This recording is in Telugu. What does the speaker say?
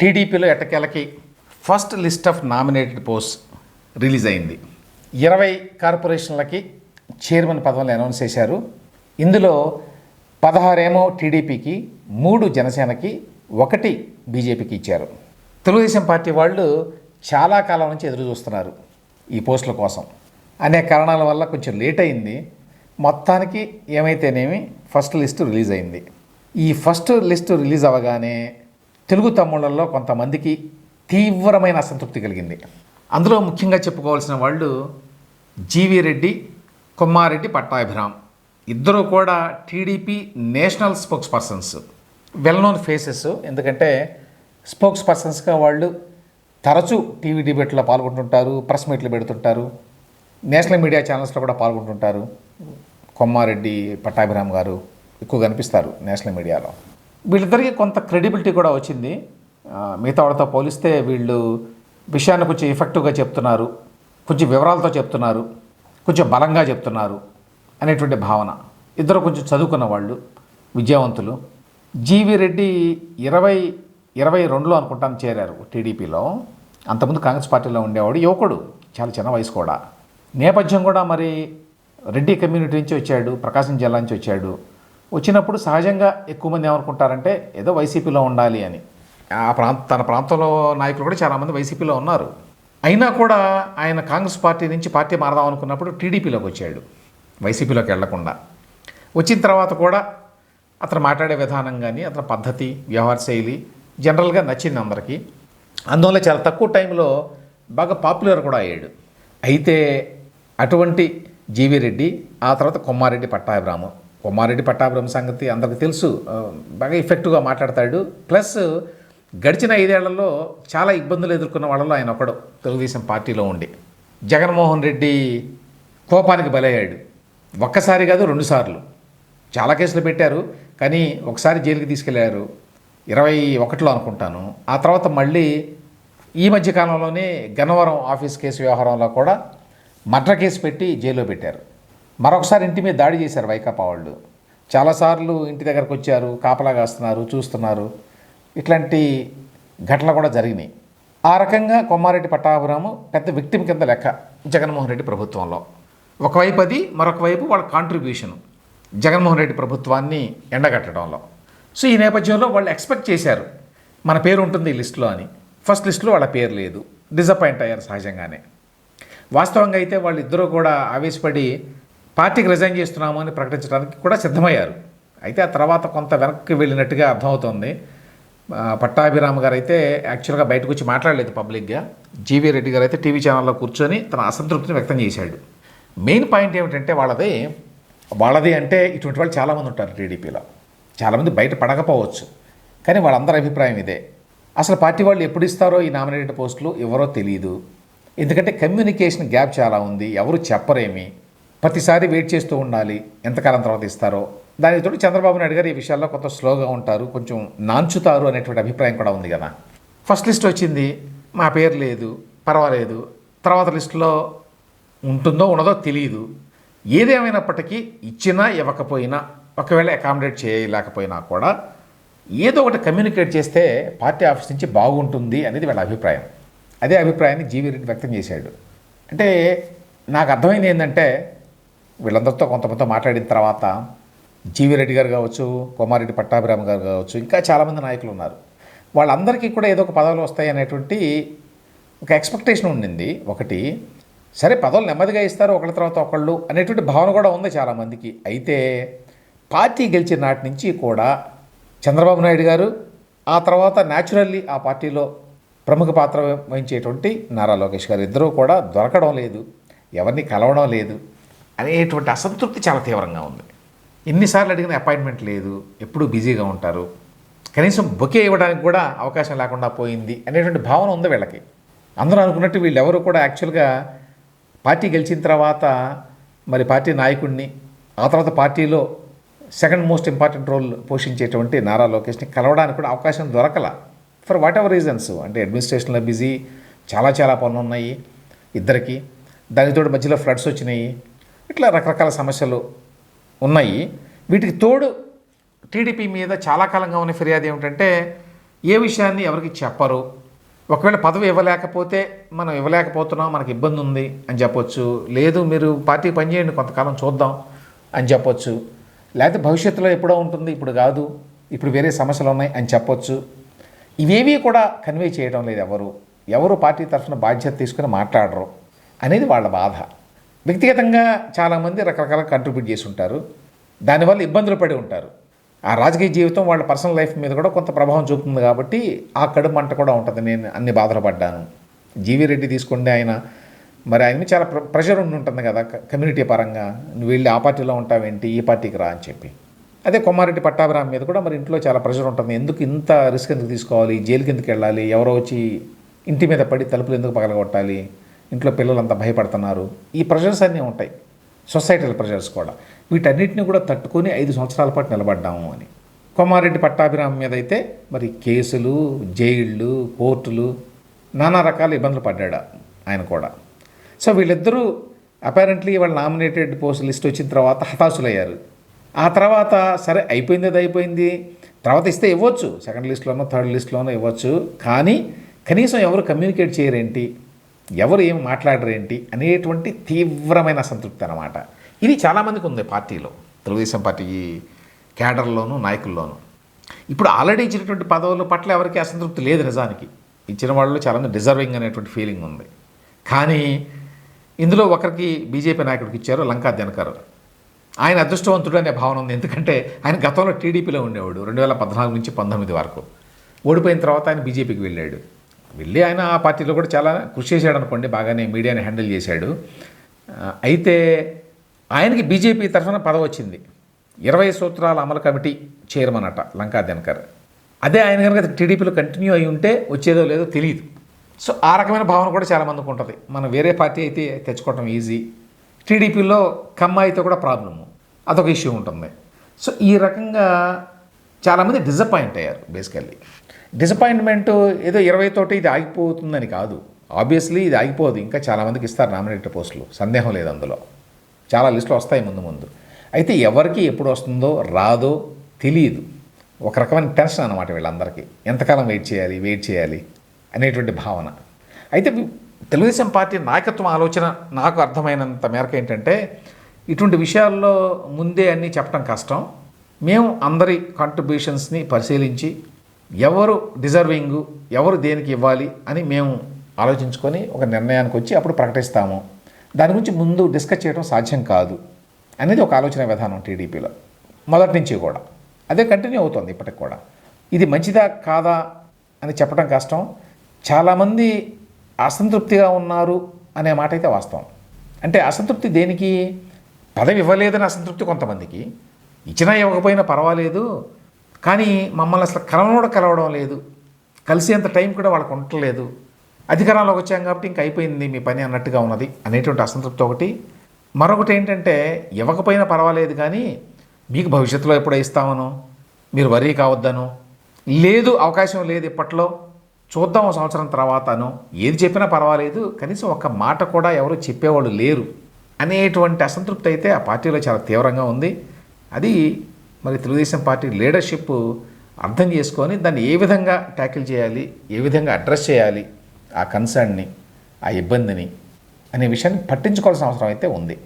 టీడీపీలో ఎట్టకేలకి first list of nominated post release అయింది. ఇరవై కార్పొరేషన్లకి చైర్మన్ పదవులు అనౌన్స్ చేశారు. ఇందులో పదహారేమో టీడీపీకి మూడు జనసేనకి ఒకటి బీజేపీకి ఇచ్చారు. తెలుగుదేశం పార్టీ వాళ్ళు చాలా కాలం నుంచి ఎదురు చూస్తున్నారు ఈ పోస్టుల కోసం. అనే కారణాల వల్ల కొంచెం లేట్ అయింది. మొత్తానికి ఏమైతేనేమి ఫస్ట్ లిస్టు రిలీజ్ అయింది. ఈ ఫస్ట్ లిస్టు రిలీజ్ అవ్వగానే తెలుగు తమ్ముళ్ళల్లో కొంతమందికి తీవ్రమైన అసంతృప్తి కలిగింది. అందులో ముఖ్యంగా చెప్పుకోవాల్సిన వాళ్ళు జీవి రెడ్డి కొమ్మారెడ్డి పట్టాభిరామ్. ఇద్దరు కూడా TDP national spokespersons well known faces ఎందుకంటే స్పోక్స్ పర్సన్స్గా వాళ్ళు తరచూ టీవీ డిబేట్లో పాల్గొంటుంటారు ప్రెస్ మీట్లు పెడుతుంటారు నేషనల్ మీడియా ఛానల్స్లో కూడా పాల్గొంటుంటారు. కొమ్మారెడ్డి పట్టాభిరామ్ గారు ఎక్కువ కనిపిస్తారు నేషనల్ మీడియాలో. వీళ్ళిద్దరికీ కొంత క్రెడిబిలిటీ కూడా వచ్చింది. మిగతా వాళ్ళతో పోలిస్తే వీళ్ళు విషయాన్ని కొంచెం ఎఫెక్టివ్గా చెప్తున్నారు. కొంచెం వివరాలతో చెప్తున్నారు. కొంచెం బలంగా చెప్తున్నారు అనేటువంటి భావన. ఇద్దరు కొంచెం చదువుకున్న వాళ్ళు విద్యావంతులు. జీవి రెడ్డి ఇరవై ఇరవై రెండులో అనుకుంటాను చేరారు టీడీపీలో. అంతకుముందు కాంగ్రెస్ పార్టీలో ఉండేవాడు యువకుడు చాలా చిన్న వయసు కూడా. నేపథ్యం కూడా మరి రెడ్డి కమ్యూనిటీ నుంచి వచ్చాడు ప్రకాశం జిల్లా నుంచి వచ్చాడు. వచ్చినప్పుడు సహజంగా ఎక్కువ మంది ఏమనుకుంటారంటే ఏదో వైసీపీలో ఉండాలి అని. ఆ ప్రాంత తన ప్రాంతంలో నాయకులు కూడా చాలామంది వైసీపీలో ఉన్నారు. అయినా కూడా ఆయన కాంగ్రెస్ పార్టీ నుంచి పార్టీ మారదాం అనుకున్నప్పుడు టీడీపీలోకి వచ్చాడు వైసీపీలోకి వెళ్ళకుండా. వచ్చిన తర్వాత కూడా అతను మాట్లాడే విధానం కానీ అతని పద్ధతి వ్యవహార శైలి జనరల్గా నచ్చింది అందరికీ. అందువల్ల చాలా తక్కువ టైంలో బాగా పాపులర్ కూడా అయ్యాడు. అయితే అటువంటి జీవి రెడ్డి ఆ తర్వాత కొమ్మారెడ్డి పట్టాభిరాము కుమారెడ్డి పట్టాభిరామ సంగతి అందరికీ తెలుసు. బాగా ఎఫెక్టివ్గా మాట్లాడతాడు. ప్లస్ గడిచిన ఐదేళ్ళలో చాలా ఇబ్బందులు ఎదుర్కొన్న వాళ్ళలో ఆయన ఒకడు. తెలుగుదేశం పార్టీలో ఉండి. జగన్మోహన్ రెడ్డి కోపానికి బలయ్యాడు. ఒక్కసారి కాదు రెండుసార్లు చాలా కేసులు పెట్టారు. కానీ ఒకసారి జైలుకి తీసుకెళ్ళారు. ఇరవై ఒకటిలో అనుకుంటాను. ఆ తర్వాత మళ్ళీ ఈ మధ్య కాలంలోనే గన్నవరం ఆఫీస్ కేసు వ్యవహారంలో కూడా మర్డర్ కేసు పెట్టి జైల్లో పెట్టారు. మరొకసారి ఇంటి మీద దాడి చేశారు వైకాపా వాళ్ళు. చాలాసార్లు ఇంటి దగ్గరకు వచ్చారు కాపలా కాస్తున్నారు చూస్తున్నారు. ఇట్లాంటి ఘటనలు కూడా జరిగినాయి. ఆ రకంగా కొమ్మారెడ్డి పట్టాభిరాము పెద్ద విక్టిమ్ కింద లెక్క జగన్మోహన్ రెడ్డి ప్రభుత్వంలో. ఒకవైపు అది మరొక వైపు వాళ్ళ కాంట్రిబ్యూషన్ జగన్మోహన్ రెడ్డి ప్రభుత్వాన్ని ఎండగట్టడంలో. సో ఈ నేపథ్యంలో వాళ్ళు ఎక్స్పెక్ట్ చేశారు. మన పేరు ఉంటుంది ఈ లిస్టులో అని. ఫస్ట్ లిస్టులో వాళ్ళ పేరు లేదు. డిసప్పాయింట్ అయ్యారు సహజంగానే. వాస్తవంగా అయితే వాళ్ళిద్దరూ కూడా ఆవేశపడి పార్టీకి రిజైన్ చేస్తున్నాము అని ప్రకటించడానికి కూడా సిద్ధమయ్యారు. అయితే ఆ తర్వాత కొంత వెనక్కి వెళ్ళినట్టుగా అర్థమవుతోంది. పట్టాభిరామ్ గారు అయితే యాక్చువల్గా బయటకు వచ్చి మాట్లాడలేదు పబ్లిక్గా. జీవీ రెడ్డి గారు అయితే టీవీ ఛానల్లో కూర్చొని తన అసంతృప్తిని వ్యక్తం చేశాడు. మెయిన్ పాయింట్ ఏమిటంటే వాళ్ళది వాళ్ళది అంటే ఇటువంటి వాళ్ళు చాలామంది ఉంటారు టీడీపీలో. చాలామంది బయట పడకపోవచ్చు. కానీ వాళ్ళందరి అభిప్రాయం ఇదే. అసలు పార్టీ వాళ్ళు ఎప్పుడు ఇస్తారో ఈ నామినేటెడ్ పోస్టులు ఎవరో తెలియదు ఎందుకంటే కమ్యూనికేషన్ గ్యాప్ చాలా ఉంది. ఎవరు చెప్పరేమి? ప్రతిసారి వెయిట్ చేస్తూ ఉండాలి. ఎంతకాలం తర్వాత ఇస్తారో. దానితో చంద్రబాబు నాయుడు గారు ఈ విషయాల్లో కొంత స్లోగా ఉంటారు. కొంచెం నాంచుతారు అనేటువంటి అభిప్రాయం కూడా ఉంది కదా. ఫస్ట్ లిస్ట్ వచ్చింది. మా పేరు లేదు. పర్వాలేదు. తర్వాత లిస్టులో ఉంటుందో ఉండదో తెలియదు ఏదేమైనప్పటికీ ఇచ్చినా ఇవ్వకపోయినా ఒకవేళ అకామిడేట్ చేయలేకపోయినా కూడా ఏదో ఒకటి కమ్యూనికేట్ చేస్తే పార్టీ ఆఫీస్ నుంచి బాగుంటుంది అనేది వీళ్ళ అభిప్రాయం. అదే అభిప్రాయాన్ని జీవీ రెడ్డి వ్యక్తం చేశాడు. అంటే నాకు అర్థమైంది ఏంటంటే వీళ్ళందరితో కొంతమందితో మాట్లాడిన తర్వాత జీవిరెడ్డి గారు కావచ్చు కోమారెడ్డి పట్టాభిరామ గారు కావచ్చు ఇంకా చాలామంది నాయకులు ఉన్నారు. వాళ్ళందరికీ కూడా ఏదో ఒక పదవులు వస్తాయి అనేటువంటి ఒక ఎక్స్పెక్టేషన్ ఉండింది. ఒకటి సరే పదవులు నెమ్మదిగా ఇస్తారు ఒకళ్ళ తర్వాత ఒకళ్ళు అనేటువంటి భావన కూడా ఉంది చాలామందికి. అయితే పార్టీ గెలిచిన నాటి నుంచి కూడా చంద్రబాబు నాయుడు గారు ఆ తర్వాత న్యాచురల్లీ ఆ పార్టీలో ప్రముఖ పాత్ర వహించేటువంటి నారా లోకేష్ గారు ఇద్దరూ కూడా దొరకడం లేదు. ఎవరిని కలవడం లేదు. అనేటువంటి అసంతృప్తి చాలా తీవ్రంగా ఉంది. ఎన్నిసార్లు అడిగిన అపాయింట్మెంట్ లేదు ఎప్పుడూ బిజీగా ఉంటారు. కనీసం బొకే ఇవ్వడానికి కూడా అవకాశం లేకుండా పోయింది అనేటువంటి భావన ఉంది వీళ్ళకి. అందరూ అనుకున్నట్టు వీళ్ళు ఎవరు కూడా యాక్చువల్గా పార్టీ గెలిచిన తర్వాత మరి పార్టీ నాయకుడిని ఆ తర్వాత పార్టీలో సెకండ్ మోస్ట్ ఇంపార్టెంట్ రోల్ పోషించేటువంటి నారా లోకేష్ని కలవడానికి కూడా అవకాశం దొరకల. ఫర్ వాట్ ఎవర్ రీజన్స్ అంటే అడ్మినిస్ట్రేషన్లో బిజీ చాలా చాలా పనులు ఉన్నాయి ఇద్దరికి. దానితోటి తోడు మధ్యలో ఫ్లడ్స్ వచ్చినాయి. ఇట్లా రకరకాల సమస్యలు ఉన్నాయి. వీటికి తోడు టీడీపీ మీద చాలా కాలంగా ఉన్న ఫిర్యాదు ఏమిటంటే ఏ విషయాన్ని ఎవరికి చెప్పరు. ఒకవేళ పదవి ఇవ్వలేకపోతే మనం ఇవ్వలేకపోతున్నాం మనకి ఇబ్బంది ఉంది అని చెప్పొచ్చు. లేదు మీరు పార్టీ పనిచేయండి కొంతకాలం చూద్దాం అని చెప్పొచ్చు. లేకపోతే భవిష్యత్తులో ఎప్పుడో ఉంటుంది ఇప్పుడు కాదు ఇప్పుడు వేరే సమస్యలు ఉన్నాయి అని చెప్పొచ్చు. ఇవేవి కూడా కన్వే చేయడం లేదు ఎవరు. ఎవరు పార్టీ తరఫున బాధ్యత తీసుకుని మాట్లాడరు అనేది వాళ్ళ బాధ. వ్యక్తిగతంగా చాలామంది రకరకాల కంట్రిబ్యూట్ చేసి ఉంటారు. దానివల్ల ఇబ్బందులు పడి ఉంటారు. ఆ రాజకీయ జీవితం వాళ్ళ పర్సనల్ లైఫ్ మీద కూడా కొంత ప్రభావం చూపుతుంది కాబట్టి ఆ కడుపు మంట కూడా ఉంటుంది. నేను అన్ని బాధలు పడ్డాను. జీవీ రెడ్డి తీసుకోండి ఆయన మరి ఆయన మీద చాలా ప్ర ప్రెషర్ ఉండి ఉంటుంది కదా కమ్యూనిటీ పరంగా. నువ్వు వెళ్ళి ఆ పార్టీలో ఉంటావేంటి? ఈ పార్టీకి రా అని చెప్పి. అదే కొమ్మారెడ్డి పట్టాభిరామ్ మీద కూడా మరి ఇంట్లో చాలా ప్రెషర్ ఉంటుంది. ఎందుకు ఇంత రిస్క్ ఎందుకు తీసుకోవాలి? జైలుకి ఎందుకు వెళ్ళాలి? ఎవరో వచ్చి ఇంటి మీద పడి తలుపులు ఎందుకు పగలగొట్టాలి? ఇంట్లో పిల్లలంతా భయపడుతున్నారు. ఈ ప్రెషర్స్ అన్నీ ఉంటాయి. సొసైటల్ ప్రెషర్స్ కూడా. వీటన్నిటిని కూడా తట్టుకొని ఐదు సంవత్సరాల పాటు నిలబడ్డాము అని. కుమారెడ్డి పట్టాభిరామ్ మీద అయితే మరి కేసులు జైళ్ళు కోర్టులు నానా రకాల ఇబ్బందులు పడ్డాడు ఆయన కూడా. సో వీళ్ళిద్దరూ అపారెంట్లీ వాళ్ళ నామినేటెడ్ పోస్ట్ లిస్ట్ వచ్చిన తర్వాత హతాశులయ్యారు. ఆ తర్వాత సరే అయిపోయింది అది అయిపోయింది. తర్వాత ఇస్తే ఇవ్వచ్చు. సెకండ్ లిస్ట్లోనో థర్డ్ లిస్ట్లోనో ఇవ్వచ్చు. కానీ కనీసం ఎవరు కమ్యూనికేట్ చేయరేంటి? ఎవరు ఏం మాట్లాడరేంటి అనేటువంటి తీవ్రమైన సంతృప్తి అనమాట ఇది చాలామందికి ఉంది పార్టీలో తెలుగుదేశం పార్టీ క్యాడర్లోనూ నాయకుల్లోనూ. ఇప్పుడు ఆల్రెడీ ఇచ్చినటువంటి పదవుల పట్ల ఎవరికి అసంతృప్తి లేదు నిజానికి. ఇచ్చిన వాళ్ళు చాలామంది డిజర్వింగ్ అనేటువంటి ఫీలింగ్ ఉంది. కానీ ఇందులో ఒకరికి బీజేపీ నాయకుడికి ఇచ్చారు లంకా దినకర్. ఆయన అదృష్టవంతుడు అనే భావన ఉంది. ఎందుకంటే ఆయన గతంలో టీడీపీలో ఉండేవాడు రెండు వేల పద్నాలుగు నుంచి పంతొమ్మిది వరకు. ఓడిపోయిన తర్వాత ఆయన బీజేపీకి వెళ్ళాడు. వెళ్ళి ఆయన ఆ పార్టీలో కూడా చాలా కృషి చేశాడు అనుకోండి బాగానే మీడియాని హ్యాండిల్ చేశాడు. అయితే ఆయనకి బీజేపీ తరఫున పదవి వచ్చింది. ఇరవై సూత్రాల అమలు కమిటీ చైర్మన్ అట లంకా దినకర్. అదే ఆయన కనుక టీడీపీలో కంటిన్యూ అయి ఉంటే వచ్చేదో లేదో తెలియదు సో ఆ రకమైన భావన కూడా చాలామందికి ఉంటుంది. మనం వేరే పార్టీ అయితే తెచ్చుకోవటం ఈజీ. టీడీపీలో కమ్మ అయితే కూడా ప్రాబ్లము. అదొక ఇష్యూ ఉంటుంది. సో ఈ రకంగా చాలామంది డిసప్పాయింట్ అయ్యారు బేసికల్లీ డిసప్పాయింట్మెంట్ ఏదో ఇరవై తోటి ఇది ఆగిపోతుందని కాదు. ఆబ్వియస్లీ ఇది ఆగిపోదు. ఇంకా చాలామందికి ఇస్తారు నామినేటెడ్ పోస్టులు సందేహం లేదు అందులో. చాలా లిస్టులు వస్తాయి ముందు ముందు. అయితే ఎవరికి ఎప్పుడు వస్తుందో రాదో తెలియదు. ఒక రకమైన టెన్షన్ అనమాట వీళ్ళందరికీ. ఎంతకాలం వెయిట్ చేయాలి వెయిట్ చేయాలి అనేటువంటి భావన. అయితే తెలుగుదేశం పార్టీ నాయకత్వం ఆలోచన నాకు అర్థమైనంత మేరకు ఏంటంటే ఇటువంటి విషయాల్లో ముందే అన్నీ చెప్పడం కష్టం. మేము అందరి కాంట్రిబ్యూషన్స్ని పరిశీలించి ఎవరు డిజర్వింగ్ ఎవరు దేనికి ఇవ్వాలి అని మేము ఆలోచించుకొని ఒక నిర్ణయానికి వచ్చి అప్పుడు ప్రకటిస్తాము. దాని గురించి ముందు డిస్కస్ చేయడం సాధ్యం కాదు అనేది ఒక ఆలోచన విధానం టీడీపీలో. మొదటి నుంచి కూడా. అదే కంటిన్యూ అవుతుంది ఇప్పటికి కూడా. ఇది మంచిదా కాదా అని చెప్పడం కష్టం. చాలామంది అసంతృప్తిగా ఉన్నారు అనే మాట అయితే వాస్తవం. అంటే అసంతృప్తి దేనికి? పదవి ఇవ్వలేదని అసంతృప్తి కొంతమందికి. ఇచ్చినా ఇవ్వకపోయినా పర్వాలేదు. కానీ మమ్మల్ని అసలు కలవడం కూడా కలవడం లేదు. కలిసేంత టైం కూడా వాళ్ళకు ఉండట్లేదు. అధికారంలోకి వచ్చాం కాబట్టి ఇంక అయిపోయింది మీ పని అన్నట్టుగా ఉన్నది అనేటువంటి అసంతృప్తి ఒకటి. మరొకటి ఏంటంటే ఇవ్వకపోయినా పర్వాలేదు కానీ మీకు భవిష్యత్తులో ఎప్పుడో ఇస్తామను మీరు వరీ కావద్దను లేదు అవకాశం లేదు ఇప్పట్లో చూద్దాం ఒక సంవత్సరం తర్వాతను ఏది చెప్పినా పర్వాలేదు కనీసం ఒక్క మాట కూడా ఎవరు చెప్పేవాళ్ళు లేరు అనేటువంటి అసంతృప్తి అయితే ఆ పార్టీలో చాలా తీవ్రంగా ఉంది. అది మరి తెలుగుదేశం పార్టీ లీడర్షిప్ అర్థం చేసుకొని దాన్ని ఏ విధంగా ట్యాకిల్ చేయాలి ఏ విధంగా అడ్రస్ చేయాలి ఆ కన్సర్న్ని ఆ ఇబ్బందిని అనే విషయాన్ని పట్టించుకోవాల్సిన అవసరం అయితే ఉంది.